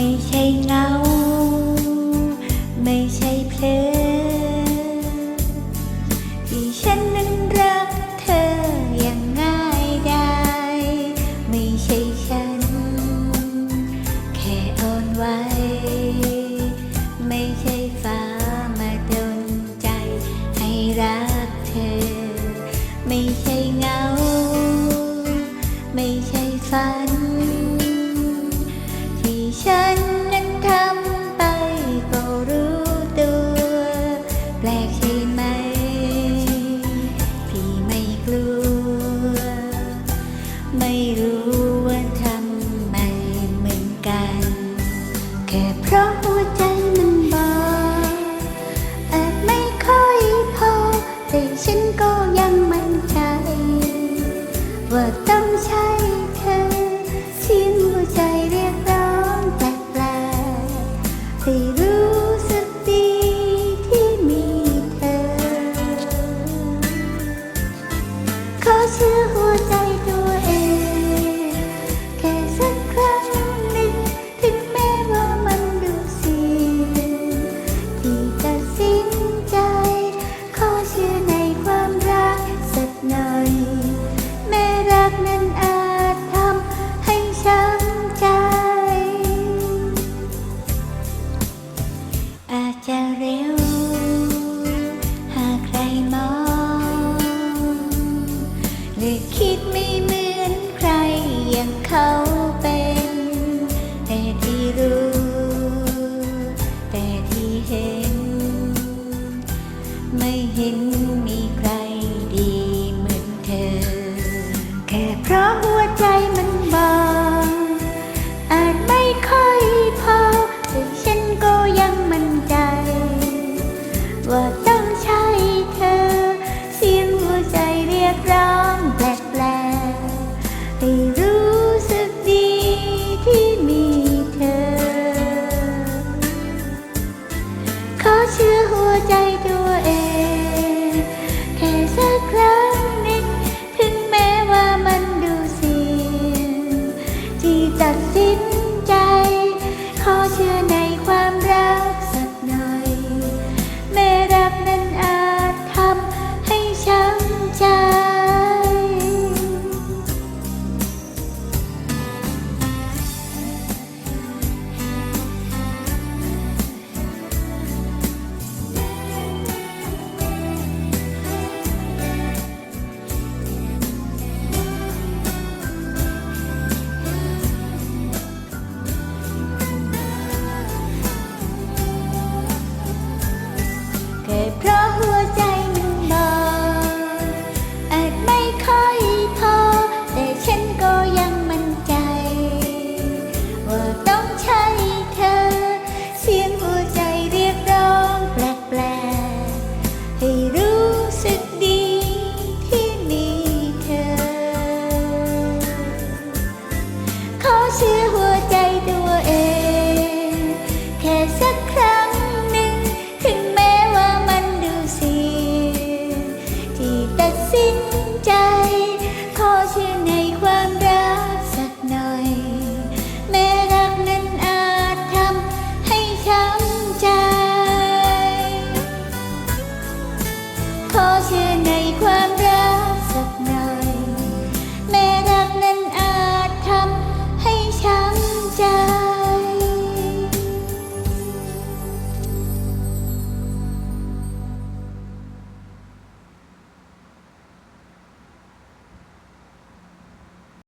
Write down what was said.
ไม่ใช่เงา ค่เพราะหัวใจมันบางอาจไม่ค่อยพอ แต่ฉันก็ยังมั่นใจ ว่าต้อง